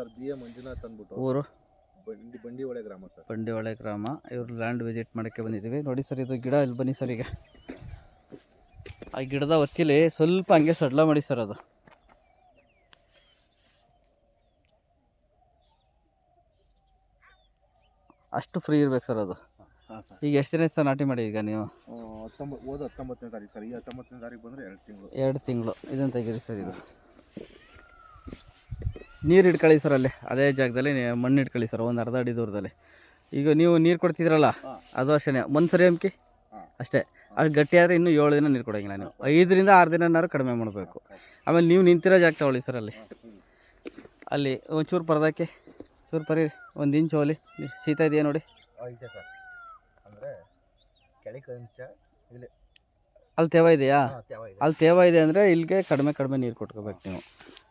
Sir B A Manjunath ಅಂದ್ಬಿಟ್ಟು. ಊರು? ಬಂಡಿ ಬಂಡಿಹೊಳೆ ಗ್ರಾಮ ಸರ್. ಬಂಡಿಹೊಳೆ ಗ್ರಾಮ. ಇವ್ರು ಲ್ಯಾಂಡ್ ವಿಸಿಟ್ ಮಾಡೋಕ್ಕೆ ಬಂದಿದ್ದೀವಿ. ನೋಡಿ ಸರ್ ಇದು ಗಿಡ ಇಲ್ಲಿ ಬನ್ನಿ ಸರ್ ಈಗ. ಆ ಗಿಡದ ಒತ್ತಿಲಿ ಸ್ವಲ್ಪ ಹಂಗೆ ಸಡ್ಲ ಮಾಡಿ ಸರ್ ಅದು. ಅಷ್ಟು ಫ್ರೀ ಇರ್ಬೇಕು ಸರ್ ಅದು. ಈಗ ಎಷ್ಟು ದಿನ ಸರ್ ನಾಟಿ ಮಾಡಿ ಈಗ ನೀವು? ಹತ್ತೊಂಬತ್ತು ಓದು ಹತ್ತೊಂಬತ್ತನೇ ತಾರೀಕು ಸರ್. ಈ ಹತ್ತೊಂಬತ್ತನೇ ತಾರೀಕು ಬಂದರೆ ಎರಡು ತಿಂಗಳು. ಎರಡು ತಿಂಗಳು. ಇದನ್ನು ತೆಗೀರಿ ಸರ್ ಇದು. ನೀರು ಇಟ್ಕೊಳ್ಳಿ ಸರ್ ಅಲ್ಲಿ. ಅದೇ ಜಾಗದಲ್ಲಿ ಮಣ್ಣು ಇಟ್ಕೊಳ್ಳಿ ಸರ್ ಒಂದು ಅರ್ಧ ಅಡಿ ದೂರದಲ್ಲಿ. ಈಗ ನೀವು ನೀರು ಕೊಡ್ತಿದ್ರಲ್ಲ. ಅದು ಅಷ್ಟೇ ಒಂದು ಸರಿ ಅಂಕಿ ಹಾಂ. ಅಷ್ಟೇ. ಅದು ಗಟ್ಟಿಯಾದರೆ ಇನ್ನೂ ಏಳು ದಿನ ನೀರು ಕೊಡೋಂಗಿಲ್ಲ ನೀವು. ಐದರಿಂದ ಆರು ದಿನನಾರು ಕಡಿಮೆ ಮಾಡಬೇಕು. ಆಮೇಲೆ ನೀವು ನಿಂತಿರೋ ಜಾಗ ತಗೊಳ್ಳಿ ಸರ್ ಅಲ್ಲಿ. ಅಲ್ಲಿ ಒಂಚೂರು ಪರದಾಕೆ ಚೂರು ಪರಿ ಒಂದು ಇಂಚು ಹೋಲಿ. ಶೀತ ಇದೆಯಾ ನೋಡಿ? ಸರ್. ಅಂದರೆ ಅಲ್ಲಿ ತೇವ ಇದೆಯಾ? ಅಲ್ಲಿ ತೇವ ಇದೆ ಅಂದರೆ ಇಲ್ಲಿಗೆ ಕಡಿಮೆ ಕಡಿಮೆ ನೀರು ಕೊಟ್ಕೋಬೇಕು ನೀವು.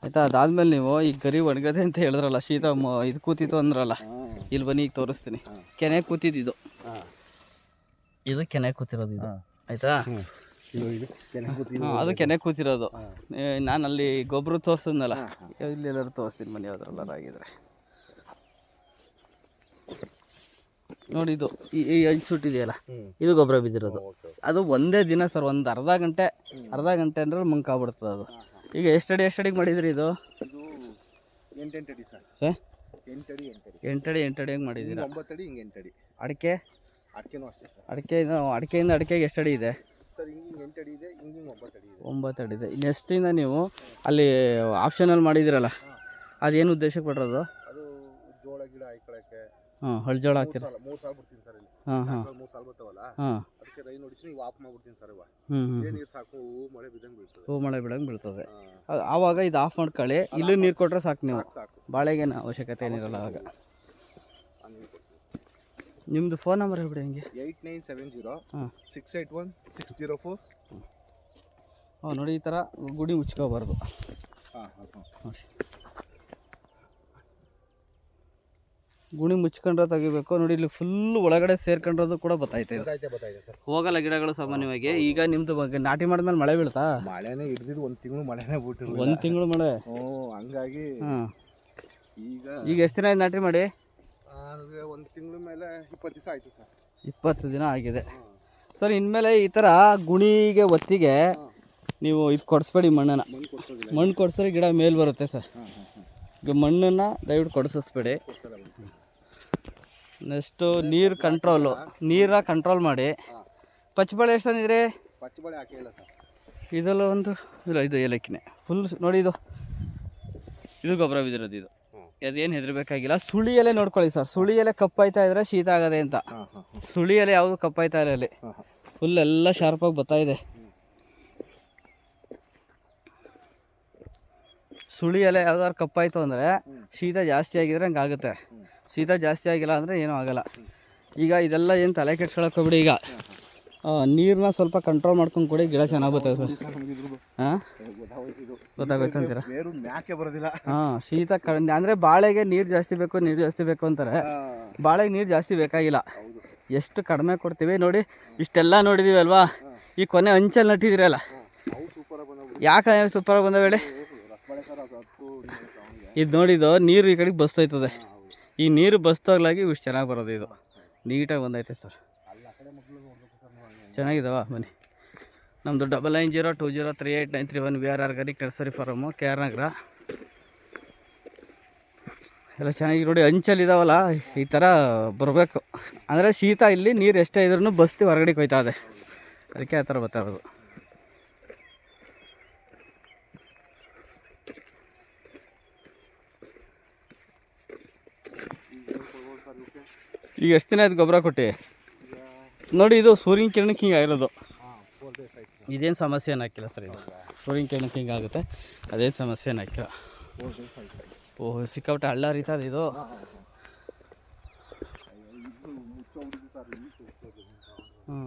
ಆಯಿತಾ ಅದಾದ್ಮೇಲೆ ನೀವು ಈ ಗರಿ ಒಣಗದೆ ಅಂತ ಹೇಳಿದ್ರಲ್ಲ ಶೀತ ಇದು ಕೂತಿತ್ತು ಅಂದ್ರಲ್ಲ ಇಲ್ಲಿ ಬನ್ನಿ ಈಗ ತೋರಿಸ್ತೀನಿ. ಕೆನೆ ಕೂತಿದ್ದು ಇದು. ಕೆನೆ ಕೂತಿರೋದು ಇದು. ಆಯ್ತಾ? ಅದು ಕೆನೆ ಕೂತಿರೋದು. ನಾನು ಅಲ್ಲಿ ಗೊಬ್ಬರ ತೋರಿಸಿದ್ನಲ್ಲ ಹಾಂ, ಹಾಂ. ಇಲ್ಲಿ ಎಲ್ಲರೂ ತೋರಿಸ್ತೀನಿ ಮನೆ ಯಾವ್ದ್ರಲ್ಲ ಆಗಿದ್ರೆ. ನೋಡಿ ಇದು ಈ ಐದು ಸುಟ್ಟಿದೆಯಲ್ಲ ಇದು ಗೊಬ್ಬರ ಬಿದ್ದಿರೋದು. ಅದು ಒಂದೇ ದಿನ ಸರ್ ಒಂದು ಅರ್ಧ ಗಂಟೆ ಅರ್ಧ ಗಂಟೆ ಅಂದ್ರೆ ಮುಂಕಾಗ್ಬಿಡ್ತದೆ ಅದು. ಈಗ ಎಷ್ಟಡಿ ಎಷ್ಟಡಿಗೆ ಮಾಡಿದ್ರಿ ಇದು? ಇದು ಎಂಟೆಂಟು ಅಡಿ ಸರ್. ಸರ್? ಎಂಟಡಿ ಎಂಟಡಿ ಎಂಟಡಿ ಎಂಟಡಿ ಹೆಂಗೆ ಹಿಂಗೆ ಮಾಡಿದ್ದೀರಾ? ಒಂಬತ್ತು ಅಡಿ ಹಿಂಗೆ ಎಂಟು ಅಡಿ. ಅಡಿಕೆ? ಅಡಿಕೆನೂ ಅಷ್ಟೇ ಸರ್. ಅಡಿಕೆ ಅಡಿಕೆಯಿಂದ ಅಡಿಕೆಗೆ ಎಷ್ಟಡಿ ಇದೆ? ಸರ್ ಹಿಂಗೆ ಹಿಂಗೆ ಎಂಟು ಅಡಿ ಇದೆ ಹಿಂಗೆ ಹಿಂಗೆ ಒಂಬತ್ತು ಅಡಿ ಇದೆ. ಒಂಬತ್ತು ಅಡಿ ಇದೆ. ನೆಕ್ಸ್ಟಿಂದ ನೀವು ಅಲ್ಲಿ ಆಪ್ಷನಲ್ಲಿ ಮಾಡಿದಿರಲ್ಲ ಹಾಂ. ಅದೇನು ಉದ್ದೇಶಕ್ಕೆ ಬಿಡ್ರೋದು ಅದು ಜೋಳ ಗಿಡ ಹಾಂ ಹಳ್ಜೋಳ ಜೋಳ ಹಾಕ್ತೀರ? ಮೂರು ಸಾವಿರ ಬರ್ತೀನಿ ಸರ್ ಇಲ್ಲಿ. ಹಾಂ ಹಾಂ. ಮೂರು ಸಾಲ ಬರ್ತಾವಲ್ಲ? ಹಾಂ. ಅದಕ್ಕೆ ರೈನ್ ಆಫ್ ಮಾಡ್ಬಿಡ್ತೀನಿ ಸರ್ ಇವಾಗ ಹ್ಞೂ ಹ್ಞೂ ಇದೇ ನೀರು ಸಾಕು? ಹೂ ಮಳೆ ಬಿದ್ದಂಗೆ ಬೀಳ್ತದೆ. ಹೂ ಮಳೆ ಬಿಡಂಗೆ ಬೀಳ್ತದೆ. ಆ- ಆವಾಗ ಇದು ಆಫ್ ಮಾಡ್ಕೊಳ್ಳಿ ಇಲ್ಲಿ ನೀರು ಕೊಟ್ಟರೆ ಸಾಕು ನೀವು. ಸಾಕು ಬಾಳೆಗೇನು ಅವಶ್ಯಕತೆ ಏನಿರಲ್ಲ ಆವಾಗ. ನಿಮ್ದು ನಿಮ್ಮದು ಫೋನ್ ನಂಬರ್ ಹೇಳ್ಬಿಡಿ ಹಂಗೆ. ಏಯ್ಟ್ ನೈನ್ ಸೆವೆನ್ ಜೀರೋ ಹಾಂ. Six eight one six zero four. ಹಾಂ ನೋಡಿ ಈ ಥರ ಗುಡಿ ಮುಚ್ಕೋಬಾರ್ದು. ಹಾಂ ಹಾಂ ಹಾಂ. ನೋಡಿ ಗುಣಿ ಮುಚ್ಕೊಂಡ್ರೆ ತೆಗಿಬೇಕು. ನೋಡಿ ಇಲ್ಲಿ ಫುಲ್ ಒಳಗಡೆ ಸೇರ್ಕೊಂಡ್ರದು ಕೂಡ ಬತ್ತೈತೆ ಹೋಗಲ್ಲ ಗಿಡಗಳು ಸಾಮಾನ್ಯವಾಗಿ. ಈಗ ನಿಮ್ದು ಬಗ್ಗೆ ನಾಟಿ ಮಾಡಿದ್ಮೇಲೆ ಮಳೆ ಬೀಳ್ತಾ? ಮಳೆನೇ ಹಿಡಿದಿದ್ದು ಒಂದು ತಿಂಗಳು ಮಳೆನೇ ಬಿಟ್ಟಿರಲಿಲ್ಲ ಒಂದು ತಿಂಗಳು ಮಳೆ? ಹಂಗಾಗಿ ಈಗ ಈಗ ಎಷ್ಟು ದಿನ ಆಯ್ತು ನಾಟಿ ಮಾಡಿ? ಒಂದು ತಿಂಗಳ ಮೇಲೆ ಇಪ್ಪತ್ತು ದಿವಸ ಆಯಿತು ಸರ್. ಇಪ್ಪತ್ತು ದಿನ ಆಗಿದೆ. ಸರ್ ಇನ್ಮೇಲೆ ಈ ಥರ ಗುಣಿಗೆ ಒತ್ತಿಗೆ ನೀವು ಇದು ಕೊಡಿಸ್ಬೇಡಿ ಮಣ್ಣನ್ನು. ಮಣ್ಣು ಕೊಡಿಸಿದ್ರೆ ಗಿಡ ಮೇಲೆ ಬರುತ್ತೆ ಸರ್. ಈಗ ಮಣ್ಣನ್ನು ದಯವಿಟ್ಟು ಕೊಡಿಸಿಸ್ಬೇಡಿ ನೆಕ್ಸ್ಟು ನೀರು ಕಂಟ್ರೋಲು ನೀರ ಕಂಟ್ರೋಲ್ ಮಾಡಿ. ಪಚ್ಚಬಳೆ ಎಷ್ಟು ತಂದಿದ್ರಿ? ಪಚ್ಚಬಳೆ ಹಾಕಿಲ್ಲ ಸರ್. ಇದೆಲ್ಲ ಒಂದು ಇಲ್ಲ ಇದು ಏಲಕ್ಕಿನೇ. ಫುಲ್ ನೋಡಿ ಇದು. ಇದು ಗೊಬ್ಬರ ಬಿದ್ದಿರೋದು ಇದು. ಅದೇನು ಹೆದರ್ಬೇಕಾಗಿಲ್ಲ. ಸುಳಿ ಎಲೆ ನೋಡ್ಕೊಳ್ಳಿ ಸರ್. ಸುಳಿ ಎಲೆ ಕಪ್ಪಾಯ್ತಾ ಇದ್ರೆ ಶೀತ ಆಗದೆ ಅಂತ. ಸುಳಿ ಎಲೆ ಯಾವುದು ಕಪ್ಪಾಯ್ತಾ ಇಲ್ಲ ಅಲ್ಲಿ. ಫುಲ್ ಎಲ್ಲ ಶಾರ್ಪಾಗಿ ಬರ್ತಾ ಇದೆ. ಸುಳಿ ಎಲೆ ಯಾವ್ದಾದ್ರು ಕಪ್ಪಾಯ್ತು ಅಂದರೆ ಶೀತ ಜಾಸ್ತಿ ಆಗಿದ್ರೆ ಹಂಗೆ ಆಗುತ್ತೆ ಹ್ಮ್. ಶೀತ ಜಾಸ್ತಿ ಆಗಿಲ್ಲ ಅಂದರೆ ಏನೂ ಆಗಲ್ಲ. ಈಗ ಇದೆಲ್ಲ ಏನು ತಲೆ ಹೋಗ್ಬಿಡಿ ಈಗ. ನೀರನ್ನ ಸ್ವಲ್ಪ ಕಂಟ್ರೋಲ್ ಮಾಡ್ಕೊಂಡು ಕೊಡಿ ಗಿಡ ಚೆನ್ನಾಗಿ ಬರ್ತದೆ ಸರ್. ಹಾಂ ಗೊತ್ತಾಗೋಯ್ತು ಅಂತೀರ? ಹಾಂ ಶೀತ ಕ ಅಂದರೆ ಬಾಳೆಗೆ ನೀರು ಜಾಸ್ತಿ ಬೇಕು ನೀರು ಜಾಸ್ತಿ ಬೇಕು ಅಂತಾರೆ. ಬಾಳೆಗೆ ನೀರು ಜಾಸ್ತಿ ಬೇಕಾಗಿಲ್ಲ. ಎಷ್ಟು ಕಡಿಮೆ ಕೊಡ್ತೀವಿ ನೋಡಿ ಇಷ್ಟೆಲ್ಲ ನೋಡಿದೀವಿ ಅಲ್ವಾ ಈ ಕೊನೆ ಅಂಚಲ್ಲಿ ನಟ್ಟಿದ್ದೀರಲ್ಲ ಯಾಕೆ ಸೂಪರಾಗಿ ಬಂದವೇಳೆ ಇದು ನೋಡಿದ್ದು ನೀರು ಈ ಕಡೆಗೆ ಬಸ್ತೋಯ್ತದೆ. ಈ ನೀರು ಬಸ್ತಾಗ್ಲಾಗಿ ಇಷ್ಟು ಚೆನ್ನಾಗಿ ಬರೋದು ಇದು. ನೀಟಾಗಿ ಬಂದೈತೆ ಸರ್. ಚೆನ್ನಾಗಿದಾವ ಬನ್ನಿ ನಮ್ಮದು double nine zero two zero three eight nine three one V R organic nursery farm K R Nagar. ಎಲ್ಲ ಚೆನ್ನಾಗಿ ನೋಡಿ ಅಂಚಲ್ಲಿದಾವಲ್ಲ ಈ ಥರ ಬರಬೇಕು. ಅಂದರೆ ಶೀತ ಇಲ್ಲಿ ನೀರು ಎಷ್ಟೇ ಇದ್ರೂ ಬಸ್ತಿ ಹೊರಗಡೆ ಕೊಯ್ತಾ ಇದೆ. ಅದಕ್ಕೆ ಆ ಥರ ಬರ್ತಾ ಇರೋದು. ಈಗ ಎಷ್ಟು ದಿನ ಆಯ್ತು ಗೊಬ್ಬರ ಕೊಟ್ಟು? ನೋಡಿ ಇದು ಸೂರ್ಯನ ಕಿರಣಕ್ಕೆ ಹಿಂಗೆ ಆಗಿರೋದು. ಇದೇನು ಸಮಸ್ಯೆ ಏನಾಕಿಲ್ಲ ಸರ್ ಇದು. ಸೂರ್ಯನ ಕಿರಣಕ್ಕೆ ಹಿಂಗೆ ಆಗುತ್ತೆ. ಅದೇನು ಸಮಸ್ಯೆ ಏನು ಹಾಕಿಲ್ಲ. ಫೋರ್ ಡೇಸ್ ಓಹ್ ಸಿಕ್ಕಾಪಟ್ಟೆ ಹಳ್ಳ ಹರಿತದೆ ಇದು ಹ್ಞೂ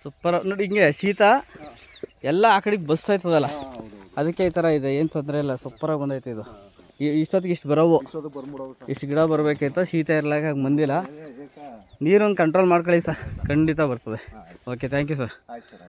ಸೂಪರ್. ನೋಡಿ ಹಿಂಗೆ ಶೀತ ಎಲ್ಲ ಆ ಕಡೆಗೆ ಬಸ್ತಾ ಇರ್ತದಲ್ಲ? ಹಾಂ ಹೌದು ಹೌದು ಅದಕ್ಕೆ ಈ ಥರ ಇದೆ. ಏನು ತೊಂದರೆ ಇಲ್ಲ. ಸೂಪರಾಗಿ ಬಂದೈತೆ ಇದು. ಇಷ್ಟೊತ್ತಿಗೆ ಇಷ್ಟು ಬರೋವು. ಇಷ್ಟು ಗಿಡ ಬರಬೇಕಿತ್ತು ಶೀತ ಇರ್ಲಾಗ ಹಂಗೆ ಬಂದಿಲ್ಲ. ನೀರನ್ನು ನೀರೊಂದು ಕಂಟ್ರೋಲ್ ಮಾಡ್ಕೊಳ್ಳಿ ಸರ್. ಖಂಡಿತ ಬರ್ತದೆ. Okay thank you sir